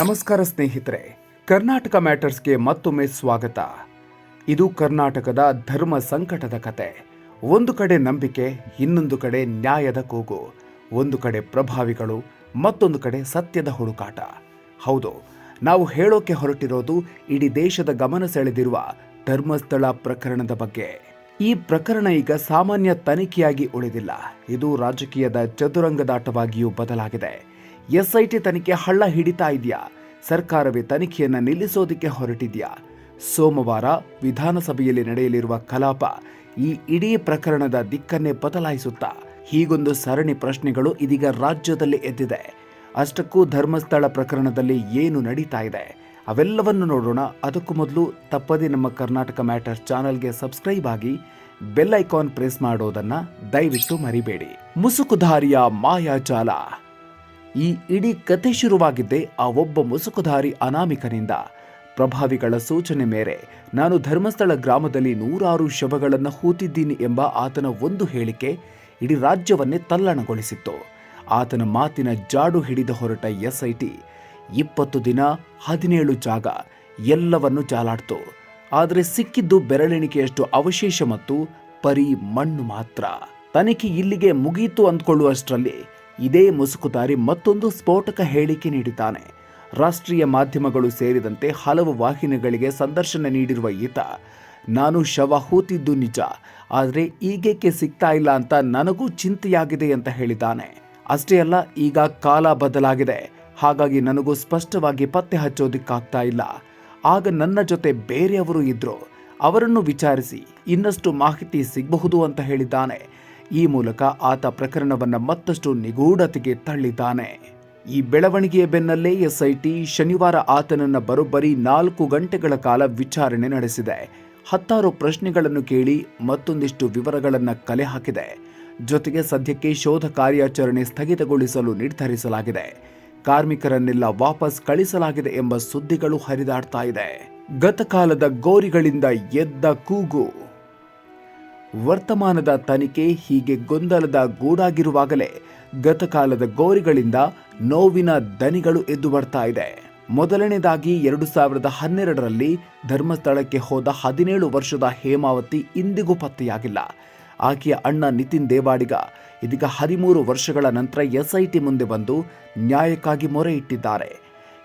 ನಮಸ್ಕಾರ ಸ್ನೇಹಿತರೆ, ಕರ್ನಾಟಕ ಮ್ಯಾಟರ್ಸ್ಗೆ ಮತ್ತೊಮ್ಮೆ ಸ್ವಾಗತ. ಇದು ಕರ್ನಾಟಕದ ಧರ್ಮ ಸಂಕಟದ ಕತೆ. ಒಂದು ಕಡೆ ನಂಬಿಕೆ, ಇನ್ನೊಂದು ಕಡೆ ನ್ಯಾಯದ ಕೂಗು. ಒಂದು ಕಡೆ ಪ್ರಭಾವಿಗಳು, ಮತ್ತೊಂದು ಕಡೆ ಸತ್ಯದ ಹುಡುಕಾಟ. ಹೌದು, ನಾವು ಹೇಳೋಕೆ ಹೊರಟಿರೋದು ಇಡೀ ದೇಶದ ಗಮನ ಸೆಳೆದಿರುವ ಧರ್ಮಸ್ಥಳ ಪ್ರಕರಣದ ಬಗ್ಗೆ. ಈ ಪ್ರಕರಣ ಈಗ ಸಾಮಾನ್ಯ ತನಿಖೆಯಾಗಿ ಉಳಿದಿಲ್ಲ. ಇದು ರಾಜಕೀಯದ ಚದುರಂಗದಾಟವಾಗಿಯೂ ಬದಲಾಗಿದೆ. ಎಸ್ಐಟಿ ತನಿಖೆ ಹಳ್ಳ ಹಿಡಿತಾ ಇದೆಯಾ? ಸರ್ಕಾರವೇ ತನಿಖೆಯನ್ನು ನಿಲ್ಲಿಸೋದಕ್ಕೆ ಹೊರಟಿದೆಯಾ? ಸೋಮವಾರ ವಿಧಾನಸಭೆಯಲ್ಲಿ ನಡೆಯಲಿರುವ ಕಲಾಪ ಈ ಇಡೀ ಪ್ರಕರಣದ ದಿಕ್ಕನ್ನೇ ಬದಲಾಯಿಸುತ್ತಾ? ಹೀಗೊಂದು ಸರಣಿ ಪ್ರಶ್ನೆಗಳು ಇದೀಗ ರಾಜ್ಯದಲ್ಲಿ ಎದ್ದಿದೆ. ಅಷ್ಟಕ್ಕೂ ಧರ್ಮಸ್ಥಳ ಪ್ರಕರಣದಲ್ಲಿ ಏನು ನಡೀತಾ ಇದೆ? ಅವೆಲ್ಲವನ್ನು ನೋಡೋಣ. ಅದಕ್ಕೂ ಮೊದಲು ತಪ್ಪದೇ ನಮ್ಮ ಕರ್ನಾಟಕ ಮ್ಯಾಟರ್ಸ್ ಚಾನಲ್ಗೆ ಸಬ್ಸ್ಕ್ರೈಬ್ ಆಗಿ ಬೆಲ್ ಐಕಾನ್ ಪ್ರೆಸ್ ಮಾಡೋದನ್ನ ದಯವಿಟ್ಟು ಮರಿಬೇಡಿ. ಮುಸುಕುಧಾರಿಯ ಮಾಯಾಜಾಲ. ಈ ಇಡೀ ಕತೆ ಶುರುವಾಗಿದ್ದೆ ಆ ಒಬ್ಬ ಮುಸುಕುಧಾರಿ ಅನಾಮಿಕನಿಂದ. ಪ್ರಭಾವಿಗಳ ಸೂಚನೆ ಮೇರೆ ನಾನು ಧರ್ಮಸ್ಥಳ ಗ್ರಾಮದಲ್ಲಿ ನೂರಾರು ಶವಗಳನ್ನು ಹೂತಿದ್ದೀನಿ ಎಂಬ ಆತನ ಒಂದು ಹೇಳಿಕೆ ಇಡೀ ರಾಜ್ಯವನ್ನೇ ತಲ್ಲಣಗೊಳಿಸಿತ್ತು. ಆತನ ಮಾತಿನ ಜಾಡು ಹಿಡಿದ ಹೊರಟ ಎಸ್ಐಟಿ ಇಪ್ಪತ್ತು ದಿನ ಹದಿನೇಳು ಜಾಗ ಎಲ್ಲವನ್ನು ಜಾಲಾಡ್ತು. ಆದರೆ ಸಿಕ್ಕಿದ್ದು ಬೆರಳೆಣಿಕೆಯಷ್ಟು ಅವಶೇಷ ಮತ್ತು ಪರಿ ಮಣ್ಣು ಮಾತ್ರ. ತನಿಖೆ ಇಲ್ಲಿಗೆ ಮುಗಿಯಿತು ಅಂದ್ಕೊಳ್ಳುವಷ್ಟರಲ್ಲಿ ಇದೇ ಮುಸುಕುದಾರಿ ಮತ್ತೊಂದು ಸ್ಫೋಟಕ ಹೇಳಿಕೆ ನೀಡಿದ್ದಾನೆ. ರಾಷ್ಟ್ರೀಯ ಮಾಧ್ಯಮಗಳು ಸೇರಿದಂತೆ ಹಲವು ವಾಹಿನಿಗಳಿಗೆ ಸಂದರ್ಶನ ನೀಡಿರುವ ಈತ, ನಾನು ಶವ ಹೂತಿದ್ದು ನಿಜ, ಆದರೆ ಈಗೇಕೆ ಸಿಗ್ತಾ ಇಲ್ಲ ಅಂತ ನನಗೂ ಚಿಂತೆಯಾಗಿದೆ ಅಂತ ಹೇಳಿದ್ದಾನೆ. ಅಷ್ಟೇ ಅಲ್ಲ, ಈಗ ಕಾಲ ಬದಲಾಗಿದೆ. ಹಾಗಾಗಿ ನನಗೂ ಸ್ಪಷ್ಟವಾಗಿ ಪತ್ತೆ ಹಚ್ಚೋದಿಕ್ಕಾಗ್ತಾ ಇಲ್ಲ. ಆಗ ನನ್ನ ಜೊತೆ ಬೇರೆಯವರು ಇದ್ರು. ಅವರನ್ನು ವಿಚಾರಿಸಿ, ಇನ್ನಷ್ಟು ಮಾಹಿತಿ ಸಿಗಬಹುದು ಅಂತ ಹೇಳಿದ್ದಾನೆ. ಈ ಮೂಲಕ ಆತ ಪ್ರಕರಣವನ್ನು ಮತ್ತಷ್ಟು ನಿಗೂಢತೆಗೆ ತಳ್ಳಿದ್ದಾನೆ. ಈ ಬೆಳವಣಿಗೆಯ ಬೆನ್ನಲ್ಲೇ ಎಸ್ಐಟಿ ಶನಿವಾರ ಆತನನ್ನು ಬರೋಬ್ಬರಿ ನಾಲ್ಕು ಗಂಟೆಗಳ ಕಾಲ ವಿಚಾರಣೆ ನಡೆಸಿದೆ. ಹತ್ತಾರು ಪ್ರಶ್ನೆಗಳನ್ನು ಕೇಳಿ ಮತ್ತೊಂದಿಷ್ಟು ವಿವರಗಳನ್ನು ಕಲೆ ಹಾಕಿದೆ. ಜೊತೆಗೆ ಸದ್ಯಕ್ಕೆ ಶೋಧ ಕಾರ್ಯಾಚರಣೆ ಸ್ಥಗಿತಗೊಳಿಸಲು ನಿರ್ಧರಿಸಲಾಗಿದೆ. ಕಾರ್ಮಿಕರನ್ನೆಲ್ಲ ವಾಪಸ್ ಕಳಿಸಲಾಗಿದೆ ಎಂಬ ಸುದ್ದಿಗಳು ಹರಿದಾಡ್ತಾ ಇದೆ. ಗತಕಾಲದ ಗೋರಿಗಳಿಂದ ಎದ್ದ ಕೂಗು. ವರ್ತಮಾನದ ತನಿಖೆ ಹೀಗೆ ಗೊಂದಲದ ಗೂಡಾಗಿರುವಾಗಲೇ ಗತಕಾಲದ ಗೋರಿಗಳಿಂದ ನೋವಿನ ದನಿಗಳು ಎದ್ದು ಬರ್ತಾ ಇದೆ. ಮೊದಲನೇದಾಗಿ ಎರಡು ಸಾವಿರದ ಹನ್ನೆರಡರಲ್ಲಿ ಧರ್ಮಸ್ಥಳಕ್ಕೆ ಹೋದ ಹದಿನೇಳು ವರ್ಷದ ಹೇಮಾವತಿ ಇಂದಿಗೂ ಪತ್ತೆಯಾಗಿಲ್ಲ. ಆಕೆಯ ಅಣ್ಣ ನಿತಿನ್ ದೇವಾಡಿಗ ಇದೀಗ ಹದಿಮೂರು ವರ್ಷಗಳ ನಂತರ ಎಸ್ಐಟಿ ಮುಂದೆ ಬಂದು ನ್ಯಾಯಕ್ಕಾಗಿ ಮೊರೆ ಇಟ್ಟಿದ್ದಾರೆ.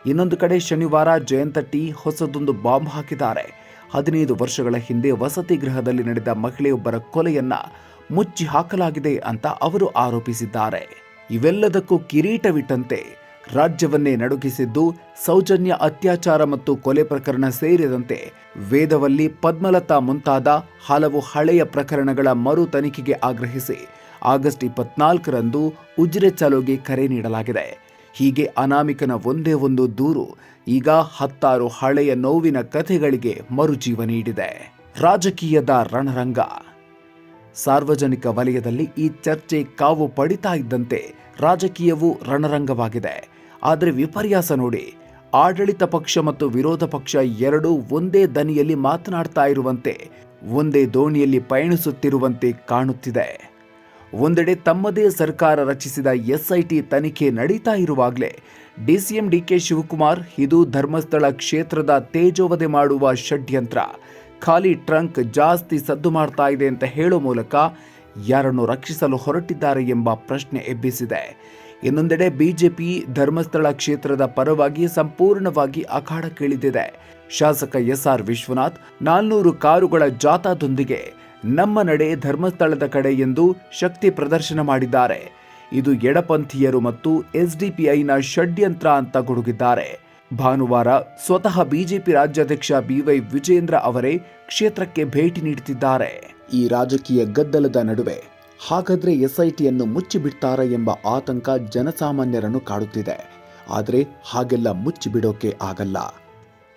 ಇನ್ನೊಂದು ಕಡೆ ಶನಿವಾರ ಜಯಂತ ಟಿ ಹೊಸದೊಂದು ಬಾಂಬ್ ಹಾಕಿದ್ದಾರೆ. ಹದಿನೈದು ವರ್ಷಗಳ ಹಿಂದೆ ವಸತಿ ಗೃಹದಲ್ಲಿ ನಡೆದ ಮಹಿಳೆಯೊಬ್ಬರ ಕೊಲೆಯನ್ನ ಮುಚ್ಚಿ ಹಾಕಲಾಗಿದೆ ಅಂತ ಅವರು ಆರೋಪಿಸಿದ್ದಾರೆ. ಇವೆಲ್ಲದಕ್ಕೂ ಕಿರೀಟವಿಟ್ಟಂತೆ ರಾಜ್ಯವನ್ನೇ ನಡುಗಿಸಿದ್ದು ಸೌಜನ್ಯ ಅತ್ಯಾಚಾರ ಮತ್ತು ಕೊಲೆ ಪ್ರಕರಣ ಸೇರಿದಂತೆ ವೇದವಲ್ಲಿ ಪದ್ಮಲತಾ ಮುಂತಾದ ಹಲವು ಹಳೆಯ ಪ್ರಕರಣಗಳ ಮರು ತನಿಖೆಗೆ ಆಗ್ರಹಿಸಿ ಆಗಸ್ಟ್ ಇಪ್ಪತ್ನಾಲ್ಕರಂದು ಉಜಿರೆ ಚಲೋಗೆ ಕರೆ ನೀಡಲಾಗಿದೆ. ಹೀಗೆ ಅನಾಮಿಕನ ಒಂದೇ ಒಂದು ದೂರು, ಈಗ ಹತ್ತಾರು ಹಳೆಯ ನೋವಿನ ಕಥೆಗಳಿಗೆ ಮರುಜೀವ ನೀಡಿದೆ. ರಾಜಕೀಯದ ರಣರಂಗ. ಸಾರ್ವಜನಿಕ ವಲಯದಲ್ಲಿ ಈ ಚರ್ಚೆ ಕಾವು ಪಡಿತಾ ಇದ್ದಂತೆ ರಾಜಕೀಯವು ರಣರಂಗವಾಗಿದೆ. ಆದರೆ ವಿಪರ್ಯಾಸ ನೋಡಿ, ಆಡಳಿತ ಪಕ್ಷ ಮತ್ತು ವಿರೋಧ ಪಕ್ಷ ಎರಡೂ ಒಂದೇ ದನಿಯಲ್ಲಿ ಮಾತನಾಡ್ತಾ ಇರುವಂತೆ, ಒಂದೇ ದೋಣಿಯಲ್ಲಿ ಪಯಣಿಸುತ್ತಿರುವಂತೆ ಕಾಣುತ್ತಿದೆ. ಒಂದೆಡೆ ತಮ್ಮದೇ ಸರ್ಕಾರ ರಚಿಸಿದ ಎಸ್ಐಟಿ ತನಿಖೆ ನಡೀತಾ ಇರುವಾಗಲೇ. ಡಿಸಿಎಂ ಡಿಕೆ ಶಿವಕುಮಾರ್, ಇದು ಧರ್ಮಸ್ಥಳ ಕ್ಷೇತ್ರದ ತೇಜೋವಧೆ ಮಾಡುವ ಷಡ್ಯಂತ್ರ. ಖಾಲಿ ಟ್ರಂಕ್ ಜಾಸ್ತಿ ಸದ್ದು ಮಾಡ್ತಾ ಇದೆ ಅಂತ ಹೇಳೋ ಮೂಲಕ ಯಾರನ್ನು ರಕ್ಷಿಸಲು ಹೊರಟಿದ್ದಾರೆ ಎಂಬ ಪ್ರಶ್ನೆ ಎಬ್ಬಿಸಿದೆ. ಇನ್ನೊಂದೆಡೆ ಬಿಜೆಪಿ ಧರ್ಮಸ್ಥಳ ಕ್ಷೇತ್ರದ ಪರವಾಗಿ ಸಂಪೂರ್ಣವಾಗಿ ಅಖಾಡಕ್ಕಿಳಿದಿದೆ ಶಾಸಕ ಎಸ್ಆರ್ ವಿಶ್ವನಾಥ್, ನಾಲ್ನೂರು ಕಾರುಗಳ ಜಾಥಾದೊಂದಿಗೆ ನಮ್ಮ ನಡೆ ಧರ್ಮಸ್ಥಳದ ಕಡೆ ಎಂದು ಶಕ್ತಿ ಪ್ರದರ್ಶನ ಮಾಡಿದ್ದಾರೆ. ಇದು ಎಡಪಂಥೀಯರು ಮತ್ತು ಎಸ್ಡಿಪಿಐನ ಷಡ್ಯಂತ್ರ ಅಂತ ಗುಡುಗಿದ್ದಾರೆ. ಭಾನುವಾರ ಸ್ವತಃ ಬಿಜೆಪಿ ರಾಜ್ಯಾಧ್ಯಕ್ಷ ಬಿವೈ ವಿಜೇಂದ್ರ ಅವರೇ ಕ್ಷೇತ್ರಕ್ಕೆ ಭೇಟಿ ನೀಡುತ್ತಿದ್ದಾರೆ. ಈ ರಾಜಕೀಯ ಗದ್ದಲದ ನಡುವೆ ಹಾಗಾದ್ರೆ ಎಸ್ಐಟಿಯನ್ನು ಮುಚ್ಚಿಬಿಡ್ತಾರಾ ಎಂಬ ಆತಂಕ ಜನಸಾಮಾನ್ಯರನ್ನು ಕಾಡುತ್ತಿದೆ. ಆದರೆ ಹಾಗೆಲ್ಲ ಮುಚ್ಚಿಬಿಡೋಕೆ ಆಗಲ್ಲ.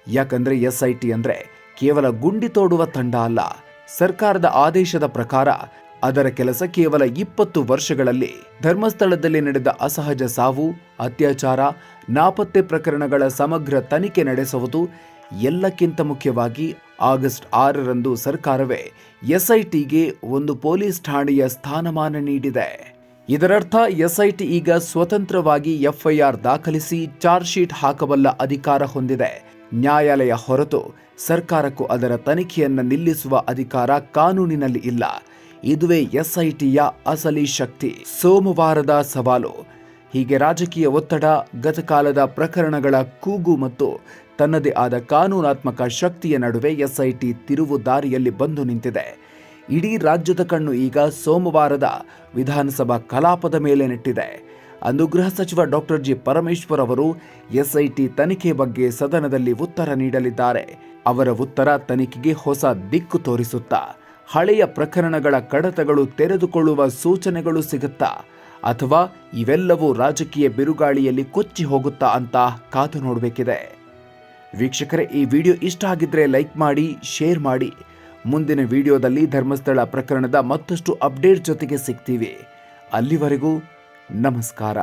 ಯಾಕಂದ್ರೆ ಎಸ್ಐಟಿ ಅಂದ್ರೆ ಕೇವಲ ಗುಂಡಿ ತೋಡುವ ತಂಡ ಅಲ್ಲ. ಸರ್ಕಾರದ ಆದೇಶದ ಪ್ರಕಾರ ಅದರ ಕೆಲಸ ಕೇವಲ ಇಪ್ಪತ್ತು ವರ್ಷಗಳಲ್ಲಿ ಧರ್ಮಸ್ಥಳದಲ್ಲಿ ನಡೆದ ಅಸಹಜ ಸಾವು, ಅತ್ಯಾಚಾರ, ನಾಪತ್ತೆ ಪ್ರಕರಣಗಳ ಸಮಗ್ರ ತನಿಖೆ ನಡೆಸುವುದು ಎಲ್ಲಕ್ಕಿಂತ ಮುಖ್ಯವಾಗಿ ಆಗಸ್ಟ್ ಆರರಂದು ಸರ್ಕಾರವೇ ಎಸ್ಐಟಿಗೆ ಒಂದು ಪೊಲೀಸ್ ಠಾಣೆಯ ಸ್ಥಾನಮಾನ ನೀಡಿದೆ. ಇದರರ್ಥ, ಎಸ್ಐಟಿ ಈಗ ಸ್ವತಂತ್ರವಾಗಿ ಎಫ್ಐಆರ್ ದಾಖಲಿಸಿ ಚಾರ್ಜ್ ಶೀಟ್ ಹಾಕಬಲ್ಲ ಅಧಿಕಾರ ಹೊಂದಿದೆ. ನ್ಯಾಯಾಲಯ ಹೊರತು ಸರ್ಕಾರಕ್ಕೂ ಅದರ ತನಿಖೆಯನ್ನು ನಿಲ್ಲಿಸುವ ಅಧಿಕಾರ ಕಾನೂನಿನಲ್ಲಿ ಇಲ್ಲ. ಇದುವೇ ಎಸ್ಐಟಿಯ ಅಸಲಿ ಶಕ್ತಿ. ಸೋಮವಾರದ ಸವಾಲು. ಹೀಗೆ ರಾಜಕೀಯ ಒತ್ತಡ, ಗತಕಾಲದ ಪ್ರಕರಣಗಳ ಕೂಗು ಮತ್ತು ತನ್ನದೇ ಆದ ಕಾನೂನಾತ್ಮಕ ಶಕ್ತಿಯ ನಡುವೆ ಎಸ್ಐಟಿ ತಿರುವು ದಾರಿಯಲ್ಲಿ ಬಂದು ನಿಂತಿದೆ. ಇಡೀ ರಾಜ್ಯದ ಕಣ್ಣು ಈಗ ಸೋಮವಾರದ ವಿಧಾನಸಭಾ ಕಲಾಪದ ಮೇಲೆ ನೆಟ್ಟಿದೆ. ಅಂದು ಗೃಹ ಸಚಿವ ಡಾಕ್ಟರ್ ಜಿ ಪರಮೇಶ್ವರ್ ಅವರು ಎಸ್ಐಟಿ ತನಿಖೆ ಬಗ್ಗೆ ಸದನದಲ್ಲಿ ಉತ್ತರ ನೀಡಲಿದ್ದಾರೆ. ಅವರ ಉತ್ತರ ತನಿಖೆಗೆ ಹೊಸ ದಿಕ್ಕು ತೋರಿಸುತ್ತಾ, ಹಳೆಯ ಪ್ರಕರಣಗಳ ಕಡತಗಳು ತೆರೆದುಕೊಳ್ಳುವ ಸೂಚನೆಗಳು ಸಿಗುತ್ತಾ, ಅಥವಾ ಇವೆಲ್ಲವೂ ರಾಜಕೀಯ ಬಿರುಗಾಳಿಯಲ್ಲಿ ಕೊಚ್ಚಿ ಹೋಗುತ್ತಾ ಅಂತ ಕಾದು ನೋಡಬೇಕಿದೆ. ವೀಕ್ಷಕರೇ, ಈ ವಿಡಿಯೋ ಇಷ್ಟ ಆಗಿದ್ರೆ ಲೈಕ್ ಮಾಡಿ, ಶೇರ್ ಮಾಡಿ. ಮುಂದಿನ ವಿಡಿಯೋದಲ್ಲಿ ಧರ್ಮಸ್ಥಳ ಪ್ರಕರಣದ ಮತ್ತಷ್ಟು ಅಪ್ಡೇಟ್ ಜೊತೆಗೆ ಸಿಗ್ತೀವಿ. ಅಲ್ಲಿವರೆಗೂ ನಮಸ್ಕಾರ.